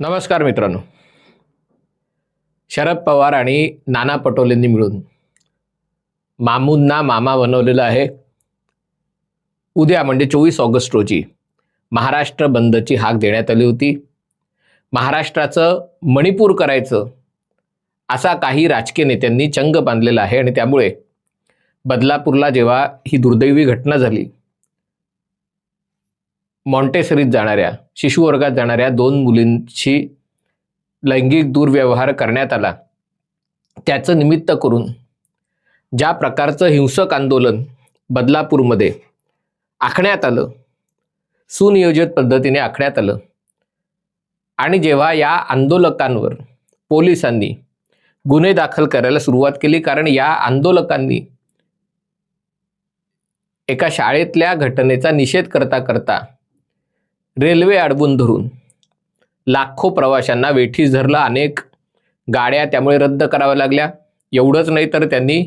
नमस्कार मित्रांनो. शरद पवार आणि नाना पटोलेंनी मिळून मामूंना मामा बनवलेलं आहे. उद्या म्हणजे चोवीस ऑगस्ट रोजी महाराष्ट्र बंदची हाक देण्यात आली होती. महाराष्ट्राचं मणिपूर करायचं असा काही राजकीय नेत्यांनी चंग बांधलेला आहे आणि त्यामुळे बदलापूरला जेव्हा ही दुर्दैवी घटना झाली मॉन्टेसरीत जाणाऱ्या शिशुवर्गात जाणाऱ्या दोन मुलींशी लैंगिक दुर्व्यवहार करण्यात आला. त्याचं निमित्त करून ज्या प्रकारचं हिंसक आंदोलन बदलापूरमध्ये आखण्यात आलं सुनियोजित पद्धतीने आखण्यात आलं आणि जेव्हा या आंदोलकांवर पोलिसांनी गुन्हे दाखल करायला सुरुवात केली कारण या आंदोलकांनी एका शाळेतल्या घटनेचा निषेध करता करता रेल्वे अडवून धरून लाखो प्रवाशांना वेठीस धरलं. अनेक गाड्या त्यामुळे रद्द कराव्या लागल्या. एवढंच नाही तर त्यांनी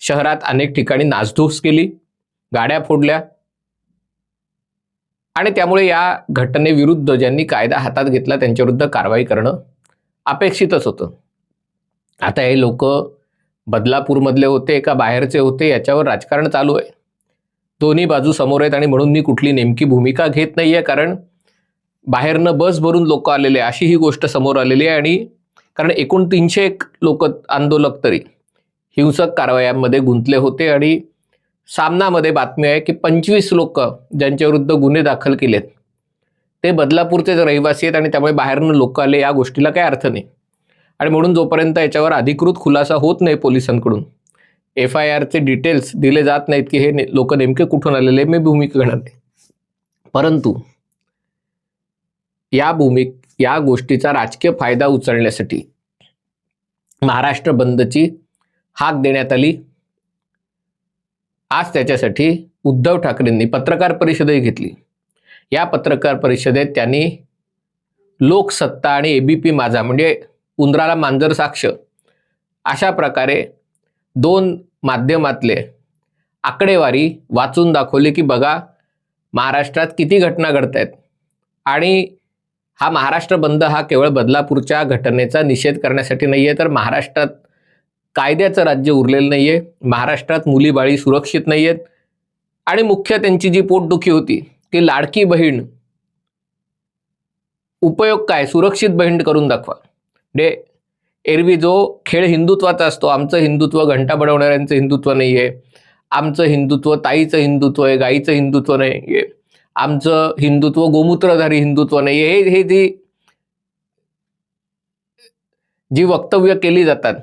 शहरात अनेक ठिकाणी नासधूस केली गाड्या फोडल्या आणि त्यामुळे या घटनेविरुद्ध ज्यांनी कायदा हातात घेतला त्यांच्याविरुद्ध कारवाई करणं अपेक्षितच होतं. आता हे लोक बदलापूरमधले होते का बाहेरचे होते याच्यावर राजकारण चालू आहे. दोन्ही बाजू समोर आहेत आणि म्हणून मी कुठली नेमकी भूमिका घेत नाही आहे कारण बाहेरनं बस भरून लोक आलेले अशी ही गोष्ट समोर आलेली आहे आणि कारण एकूण तीनशे एक लोक आंदोलक तरी हिंसक कारवायांमध्ये गुंतले होते आणि सामनामध्ये बातमी आहे की पंचवीस लोक ज्यांच्याविरुद्ध गुन्हे दाखल केलेत ते बदलापूरचेच रहिवासी आहेत आणि त्यामुळे बाहेरनं लोक आले या गोष्टीला काही अर्थ नाही. आणि म्हणून जोपर्यंत याच्यावर अधिकृत खुलासा होत नाही पोलिसांकडून एफ आय आरचे डिटेल्स दिले जात नाहीत की हे ने, लोक नेमके कुठून आलेले मी भूमिका घेणार नाही. परंतु या भूमिक या गोष्टीचा राजकीय फायदा उचलण्यासाठी महाराष्ट्र बंदची हाक देण्यात आली. आज त्याच्यासाठी उद्धव ठाकरेंनी पत्रकार परिषदही घेतली. या पत्रकार परिषदेत त्यांनी लोकसत्ता आणि एबीपी माझा म्हणजे उंदराला मांजर साक्ष अशा प्रकारे दोन माध्यमातले आकडेवारी वाचून दाखवली की बघा महाराष्ट्रात किती घटना घडत आहेत आणि हा महाराष्ट्र बंद हा केवळ बदलापूरच्या घटनेचा निषेध करण्यासाठी नाही आहे तर महाराष्ट्रात कायद्याचं राज्य उरलेलं नाही आहे महाराष्ट्रात मुलीबाळी सुरक्षित नाही आहेत आणि मुख्य त्यांची जी पोटदुखी होती की लाडकी बहीण उपयोग काय? सुरक्षित बहीण करून दाखवा. म्हणजे एरवी जो खेळ हिंदुत्वाचा असतो आमचं हिंदुत्व घंटा बडवणाऱ्यांचं हिंदुत्व नाही आहे आमचं हिंदुत्व ताईचं हिंदुत्व आहे गाईचं हिंदुत्व नाही आहे आमचं हिंदुत्व गोमूत्रधारी हिंदुत्व नाही आहे हे हे जी जी वक्तव्य केली जातात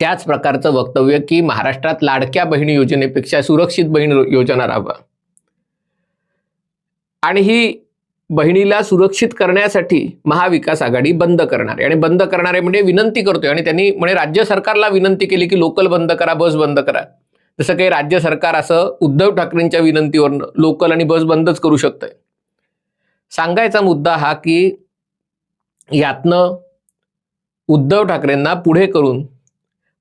त्याच प्रकारचं वक्तव्य की महाराष्ट्रात लाडक्या बहिणी योजनेपेक्षा सुरक्षित बहीण योजना राहावा आणि ही बहिणीला सुरक्षित करण्यासाठी महाविकास आघाडी बंद करणार आहे. आणि बंद करणारे म्हणजे विनंती करतोय. आणि त्यांनी म्हणजे राज्य सरकारला विनंती केली की लोकल बंद करा बस बंद करा. जसं काही राज्य सरकार असं उद्धव ठाकरेंच्या विनंतीवर लोकल आणि बस बंदच करू शकतंय. सांगायचा मुद्दा हा की यातनं उद्धव ठाकरेंना पुढे करून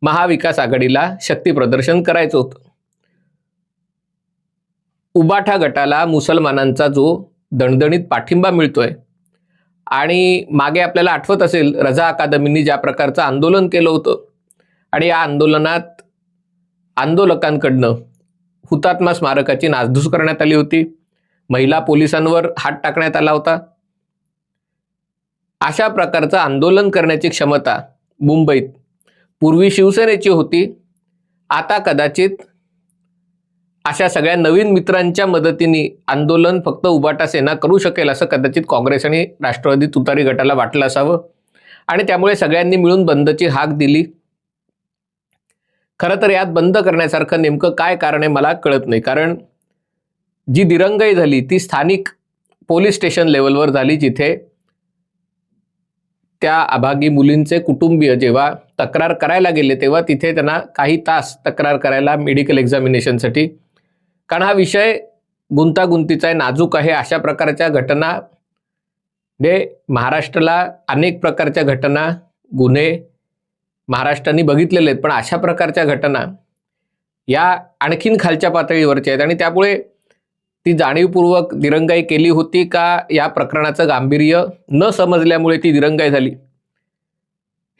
महाविकास आघाडीला शक्ती प्रदर्शन करायचं होतं. उबाठा गटाला मुसलमानांचा जो दणदणीत पाठिंबा मिळतोय. आणि मागे आपल्याला आठवत असेल रजा अकादमींनी ज्या प्रकारचं आंदोलन केलं होतं. आणि या आंदोलनात आंदोलकांकडनं हुतात्मा स्मारकाची नासधूस करण्यात आली होती. महिला पोलिसांवर हात टाकण्यात आला होता. अशा प्रकारचं आंदोलन करण्याची क्षमता मुंबईत पूर्वी शिवसेनेची होती. आता कदाचित अशा सगळ्या नवीन मित्रांच्या मदतीने आंदोलन फक्त उबाटा सेना करू शकेल असं कदाचित काँग्रेस आणि राष्ट्रवादी तुतारी गटाला वाटलं असावं. आणि त्यामुळे सगळ्यांनी मिळून बंदची हाक दिली. खरं तर यात बंद करण्यासारखं नेमकं काय कारण आहे मला कळत नाही. कारण जी दिरंगाई झाली ती स्थानिक पोलीस स्टेशन लेवलवर झाली जिथे त्या अभागी मुलींचे कुटुंबीय जेव्हा तक्रार करायला गेले तेव्हा तिथे त्यांना काही तास तक्रार करायला मेडिकल एक्झामिनेशनसाठी कारण हा विषय गुंतागुंतीचा आहे नाजूक आहे. अशा प्रकारच्या घटना म्हणजे महाराष्ट्राला अनेक प्रकारच्या घटना गुन्हे महाराष्ट्राने बघितलेले आहेत. पण अशा प्रकारच्या घटना या आणखीन खालच्या पातळीवरच्या आहेत. आणि त्यामुळे ती जाणीवपूर्वक दिरंगाई केली होती का या प्रकरणाचं गांभीर्य न समजल्यामुळे ती दिरंगाई झाली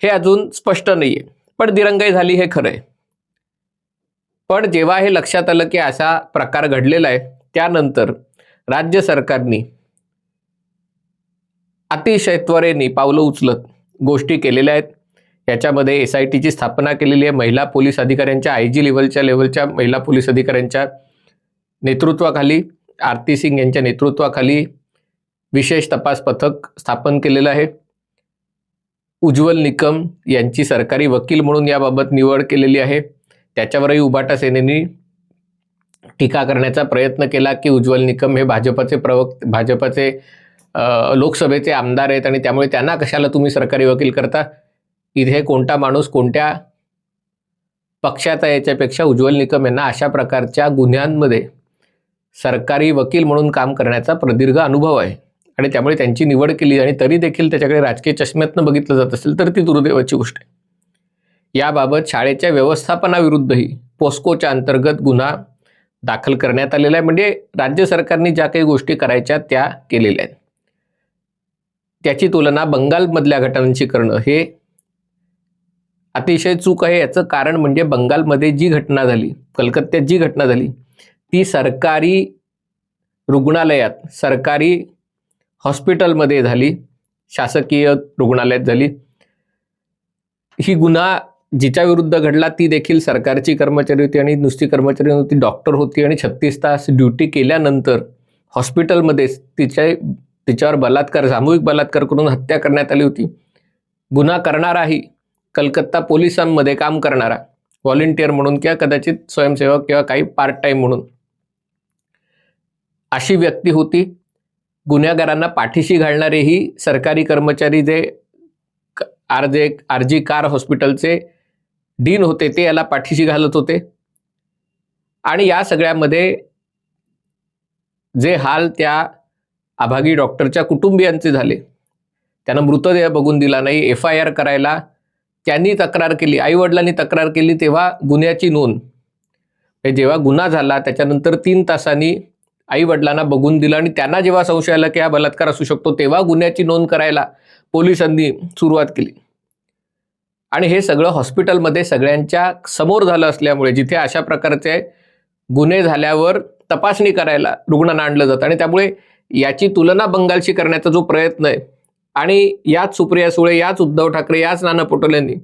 हे अजून स्पष्ट नाही आहे पण दिरंगाई झाली हे खरं आहे. पण जेव्हा हे लक्षात आलं की असा प्रकार घडलेला आहे त्यानंतर राज्य सरकारनी अतिशय त्वरेने पावलं उचलत गोष्टी केलेल्या आहेत. याच्यामध्ये एस आय टीची स्थापना केलेली आहे. महिला पोलीस अधिकाऱ्यांच्या आय जी लेवलच्या लेवलच्या महिला पोलीस अधिकाऱ्यांच्या नेतृत्वाखाली आरती सिंग यांच्या नेतृत्वाखाली विशेष तपास पथक स्थापन केलेलं आहे. उज्ज्वल निकम यांची सरकारी वकील म्हणून याबाबत निवड केलेली आहे. त्याच्यावरही उबाटा सेनेनी टीका करण्याचा प्रयत्न केला की उज्ज्वल निकम हे भाजपचे प्रवक् भाजपचे लोकसभेचे आमदार आहेत आणि त्यामुळे त्यांना कशाला तुम्ही सरकारी वकील करता? इथे कोणता माणूस कोणत्या पक्षाचा याच्यापेक्षा उज्ज्वल निकम यांना अशा प्रकारच्या गुन्ह्यांमध्ये सरकारी वकील म्हणून काम करण्याचा प्रदीर्घ अनुभव आहे. आणि त्यामुळे त्यांची निवड केली आणि तरी देखील त्याच्याकडे राजकीय चष्म्यातनं बघितलं जात असेल तर ती दुर्दैवाची गोष्ट आहे. याबाबत शाळेच्या व्यवस्थापनाविरुद्धही पोस्कोच्या अंतर्गत गुन्हा दाखल करण्यात आलेला आहे. म्हणजे राज्य सरकारने ज्या काही गोष्टी करायच्या त्या केलेल्या आहेत. त्याची तुलना बंगालमधल्या घटनांशी करणं हे अतिशय चूक आहे. याचं कारण म्हणजे बंगालमध्ये जी घटना झाली कलकत्त्यात जी घटना झाली ती सरकारी रुग्णालयात सरकारी हॉस्पिटलमध्ये झाली शासकीय रुग्णालयात झाली. ही गुन्हा जिच्या विरुद्ध घडला ती देखील सरकारची कर्मचारी होती आणि नुसती कर्मचारी होती डॉक्टर होती आणि छत्तीस तास ड्युटी केल्यानंतर हॉस्पिटलमध्येच तिच्या तिच्यावर बलात्कार सामूहिक बलात्कार करून हत्या करण्यात आली होती. गुन्हा करणाराही कलकत्ता पोलिसांमध्ये काम करणारा व्हॉलेंटियर म्हणून किंवा कदाचित स्वयंसेवक किंवा काही पार्ट टाईम म्हणून. अशी व्यक्ती होती. गुन्हेगारांना पाठीशी घालणारेही सरकारी कर्मचारी J R J R G Kar हॉस्पिटलचे डीन होते ते याला पाठीशी घालत होते. आणि या सगळ्यामध्ये जे हाल त्या अभागी डॉक्टरच्या कुटुंबियांचे झाले. त्यांना मृतदेह बघून दिला नाही एफ आय आर करायला. त्यांनी तक्रार केली आईवडिलांनी तक्रार केली तेव्हा गुन्ह्याची नोंद. म्हणजे जेव्हा गुन्हा झाला त्याच्यानंतर तीन तासांनी आईवडिलांना बघून दिलं आणि त्यांना जेव्हा संशय आला की हा बलात्कार असू शकतो तेव्हा गुन्ह्याची नोंद करायला पोलिसांनी सुरुवात केली. आणि हे सगळं हॉस्पिटलमध्ये सगळ्यांच्या समोर झालं असल्यामुळे जिथे अशा प्रकारचे गुन्हे झाल्यावर तपासणी करायला रुग्णांना आणलं जातं. आणि त्यामुळे याची तुलना बंगालशी करण्याचा जो प्रयत्न आहे आणि याच सुप्रिया सुळे याच उद्धव ठाकरे याच नाना पटोलेंनी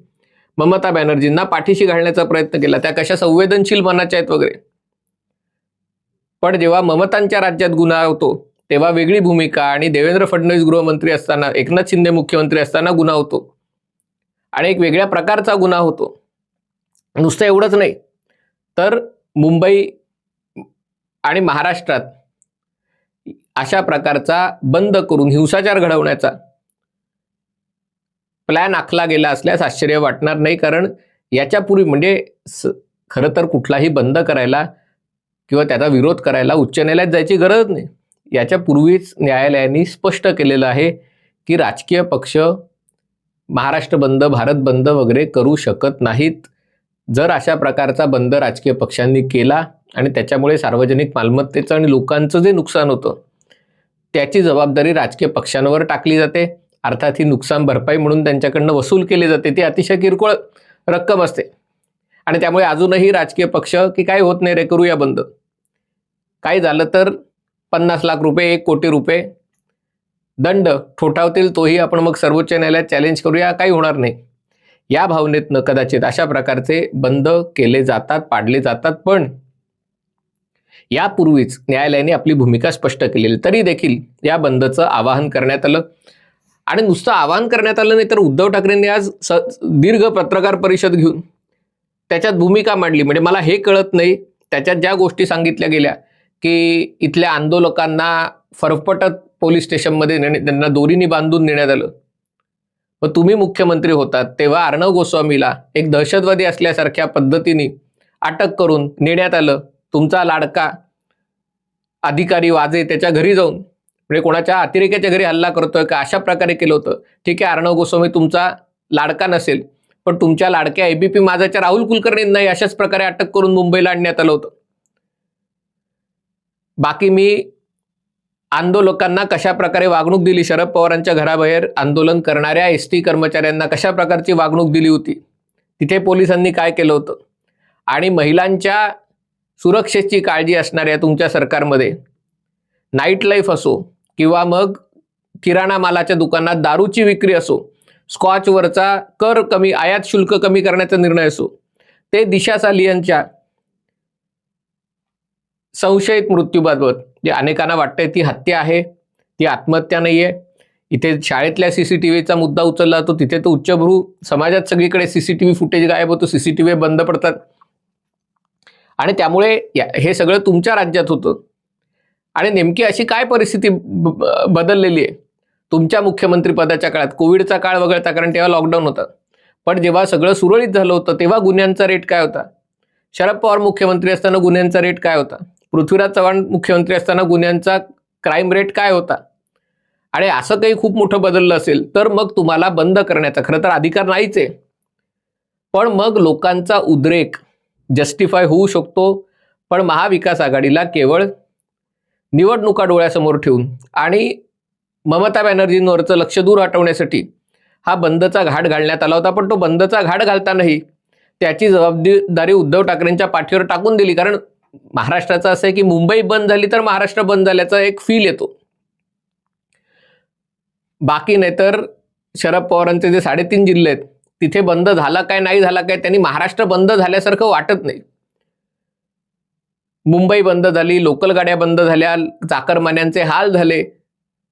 ममता बॅनर्जींना पाठीशी घालण्याचा प्रयत्न केला. त्या कशा संवेदनशील मनाच्या आहेत वगैरे. पण जेव्हा ममतांच्या राज्यात गुन्हा होतो तेव्हा वेगळी भूमिका आणि देवेंद्र फडणवीस गृहमंत्री असताना एकनाथ शिंदे मुख्यमंत्री असताना गुन्हा होतो. आणि एक वेगळ्या प्रकारचा गुन्हा होतो. नुसतं एवढंच नाही. तर मुंबई आणि महाराष्ट्रात अशा प्रकारचा बंद करून हिंसाचार घडवण्याचा प्लॅन आखला गेला असल्यास आश्चर्य वाटणार नाही. कारण याच्यापूर्वी म्हणजे स- खरं तर कुठलाही बंद करायला किंवा त्याचा विरोध करायला उच्च न्यायालयात जायची गरज नाही. याच्यापूर्वीच न्यायालयाने स्पष्ट केलेलं आहे की राजकीय पक्ष महाराष्ट्र बंद भारत बंद वगैरे करू शकत नाहीत. जर अशा प्रकारचा बंद राजकीय पक्षांनी केला आणि त्याच्यामुळे सार्वजनिक मालमत्तेचं आणि लोकांचं जे नुकसान होतं त्याची जबाबदारी राजकीय पक्षांवर टाकली जाते. अर्थात ही नुकसान भरपाई म्हणून त्यांच्याकडनं वसूल केली जाते. ती अतिशय किरकोळ रक्कम असते. आणि त्यामुळे अजूनही राजकीय पक्ष की काय होत नाही रे करूया बंद. काय झालं तर पन्नास लाख रुपये एक कोटी रुपये दंड ठोठावतील तोही आपण मग सर्वोच्च न्यायालयात चॅलेंज करूया काही होणार नाही. या भावनेतनं कदाचित अशा प्रकारचे बंद केले जातात पाडले जातात पण यापूर्वीच न्यायालयाने आपली भूमिका स्पष्ट केलेली तरी देखील या बंदचं आवाहन करण्यात आलं. आणि नुसतं आवाहन करण्यात आलं नाही तर उद्धव ठाकरेंनी आज स दीर्घ पत्रकार परिषद घेऊन त्याच्यात भूमिका मांडली. म्हणजे मला हे कळत नाही त्याच्यात ज्या गोष्टी सांगितल्या गेल्या की इथल्या आंदोलकांना फरफटत पोलीस स्टेशनमध्ये नेणे त्यांना दोरीने बांधून नेण्यात आलं. मग तुम्ही मुख्यमंत्री होतात तेव्हा अर्णव गोस्वामीला एक दहशतवादी असल्यासारख्या पद्धतीने अटक करून नेण्यात आलं. तुमचा लाडका अधिकारी वाजे त्याच्या घरी जाऊन म्हणजे कोणाच्या अतिरेक्याच्या घरी हल्ला करतोय का अशा प्रकारे केलं होतं. ठीक आहे अर्णव गोस्वामी तुमचा लाडका नसेल पण तुमच्या लाडक्या एबीपी माझाच्या राहुल कुलकर्णींनाही अशाच प्रकारे अटक करून मुंबईला आणण्यात आलं होतं. बाकी मी आंदोलकांना कशा प्रकारे वागणूक दिली? शरद पवारांच्या घराबाहेर आंदोलन करणाऱ्या एस टी कर्मचाऱ्यांना कशा प्रकारची वागणूक दिली होती? तिथे पोलिसांनी काय केलं होतं? आणि महिलांच्या सुरक्षेची काळजी असणाऱ्या तुमच्या सरकारमध्ये नाईट लाईफ असो किंवा मग किराणा मालाच्या दुकानात दारूची विक्री असो स्कॉचवरचा कर कमी आयात शुल्क कमी करण्याचा निर्णय असो ते दिशा सालियनच्या संशयित मृत्यूबाबत जे अनेकांना वाटतंय ती हत्या आहे ती आत्महत्या नाही आहे इथे शाळेतल्या सीसीटीव्हीचा मुद्दा उचलला जातो तिथे तो उच्चभ्रू समाजात सगळीकडे सीसीटीव्ही फुटेज गायब होतो सीसीटीव्ही बंद पडतात. आणि त्यामुळे हे सगळं तुमच्या राज्यात होतं. आणि नेमकी अशी काय परिस्थिती बदललेली आहे? तुमच्या मुख्यमंत्रीपदाच्या काळात कोविडचा काळ वगळता कारण तेव्हा लॉकडाऊन होता. पण जेव्हा सगळं सुरळीत झालं होतं तेव्हा गुन्ह्यांचा रेट काय होता? शरद पवार मुख्यमंत्री असताना गुन्ह्यांचा रेट काय होता? पृथ्वीराज चव्हाण मुख्यमंत्री असताना गुन्ह्यांचा क्राईम रेट काय होता? आणि असं काही खूप मोठं बदललं असेल तर मग तुम्हाला बंद करण्याचा खरं तर अधिकार नाहीच आहे. पण मग लोकांचा उद्रेक जस्टिफाय होऊ शकतो पण महाविकास आघाडीला केवळ निवडणुका डोळ्यासमोर ठेवून आणि ममता बॅनर्जींवरचं लक्ष दूर हटवण्यासाठी हा बंदचा घाट घालण्यात आला होता. पण तो बंदचा घाट घालतानाही त्याची जबाबदारी उद्धव ठाकरेंच्या पाठीवर टाकून दिली. कारण महाराष्ट्राचं असं आहे की मुंबई बंद झाली तर महाराष्ट्र बंद झाल्याचा एक फील येतो. बाकी नाही तर शरद पवारांचे जे साडेतीन जिल्हे आहेत तिथे बंद झाला काय नाही झाला काय त्यांनी महाराष्ट्र बंद झाल्यासारखं वाटत नाही. मुंबई बंद झाली लोकल गाड्या बंद झाल्या चाकरमान्यांचे हाल झाले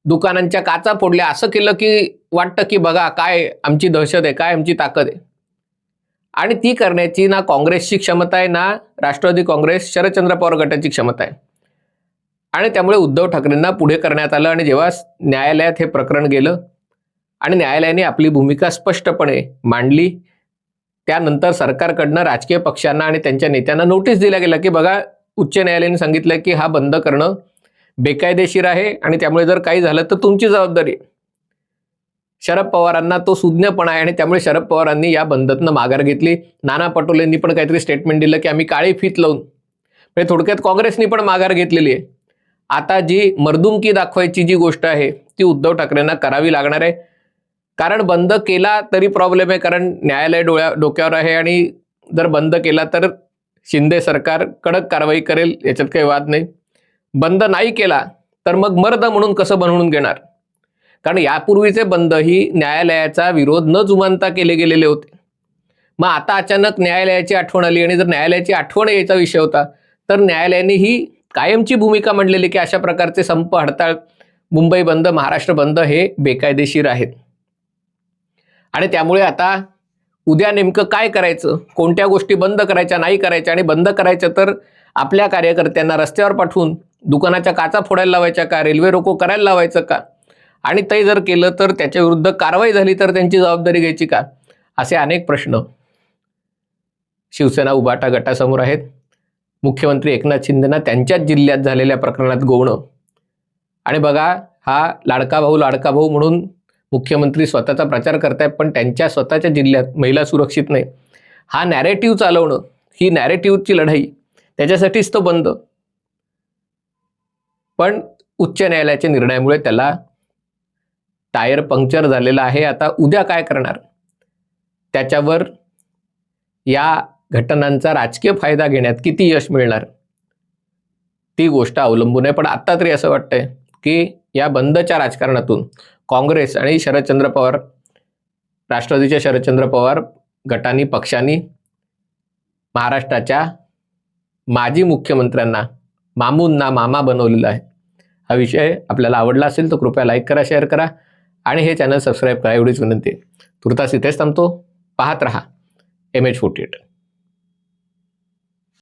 दुकानांच्या काचा फोडल्या असं केलं की वाटतं की बघा काय आमची दहशत आहे काय आमची ताकद आहे. आणि ती करण्याची ना काँग्रेसची क्षमता आहे ना राष्ट्रवादी काँग्रेस शरदचंद्र पवार गटाची क्षमता आहे आणि त्यामुळे उद्धव ठाकरेंना पुढे करण्यात आलं आणि जेव्हा न्यायालयात हे प्रकरण गेलं आणि न्यायालयाने आपली भूमिका स्पष्टपणे मांडली त्यानंतर सरकारकडनं राजकीय पक्षांना आणि त्यांच्या नेत्यांना नोटीस दिल्या गेल्या की बघा उच्च न्यायालयाने सांगितलं की हा बंद करणं बेकायदेशीर आहे आणि त्यामुळे जर काही झालं तर तुमची जबाबदारी आहे. शरद पवारांना तो सुज्ञपणा आहे आणि त्यामुळे शरद पवारांनी या बंदतनं माघार घेतली. नाना पटोलेंनी पण काहीतरी स्टेटमेंट दिलं की आम्ही काळी फीत लावून. म्हणजे थोडक्यात काँग्रेसनी पण माघार घेतलेली आहे. आता जी मर्दुमकी दाखवायची जी गोष्ट आहे ती उद्धव ठाकरेंना करावी लागणार आहे. कारण बंद केला तरी प्रॉब्लेम आहे कारण न्यायालय डोळ्या डोक्यावर आहे आणि जर बंद केला तर शिंदे सरकार कडक कारवाई करेल याच्यात काही वाद नाही. बंद नाही केला तर मग मर्द म्हणून कसं बनवून घेणार? कारण यापूर्वीचे बंद ही न्यायालयाचा विरोध न जुमानता केले गेलेले होते. मग आता अचानक न्यायालयाची आठवण आली आणि जर न्यायालयाची आठवण यायचा विषय होता तर न्यायालयाने ही कायमची भूमिका मांडलेली की अशा प्रकारचे संप हडताळ मुंबई बंद महाराष्ट्र बंद हे बेकायदेशीर आहेत. आणि त्यामुळे आता उद्या नेमकं काय करायचं? कोणत्या गोष्टी बंद करायच्या नाही करायच्या? आणि बंद करायच्या तर आपल्या कार्यकर्त्यांना रस्त्यावर पाठवून दुकानाच्या काचा फोडायला लावायच्या का? रेल्वे रोको करायला लावायचं का? आणि ते जर केलं तर त्याच्या विरुद्ध कारवाई झाली तर त्यांची जबाबदारी घ्यायची का? असे अनेक प्रश्न शिवसेना उबाटा गटासमोर आहेत. मुख्यमंत्री एकनाथ शिंदेना त्यांच्याच जिल्ह्यात झालेल्या प्रकरणात गोवणं आणि बघा हा लाडका भाऊ लाडका भाऊ म्हणून मुख्यमंत्री स्वतःचा प्रचार करतायत पण त्यांच्या स्वतःच्या जिल्ह्यात महिला सुरक्षित नाही. हा नॅरेटिव्ह चालवणं ही नॅरेटिव्हची लढाई त्याच्यासाठीच तो बंद. पण उच्च न्यायालयाच्या निर्णयामुळे त्याला टायर पंक्चर झालेला आहे. आता उद्या काय करणार? त्याच्यावर या घटनांचा राजकीय फायदा घेण्यात किती यश मिळणार? ती गोष्ट अवलंबून आहे. पण आत्ता तरी असं वाटतंय की या बंदच्या राजकारणातून काँग्रेस आणि शरदचंद्र पवार राष्ट्रवादीच्या शरदचंद्र पवार गटांनी पक्षांनी महाराष्ट्राच्या माजी मुख्यमंत्र्यांना मामूंना मामा बनवलेला आहे. हा विषय आपल्याला आवडला असेल तर कृपया लाईक करा शेअर करा. आणि हे चॅनल सबस्क्राईब करा एवढीच विनंती आहे. तुर्तास इथेच थांबतो. पाहत रहा. M H forty eight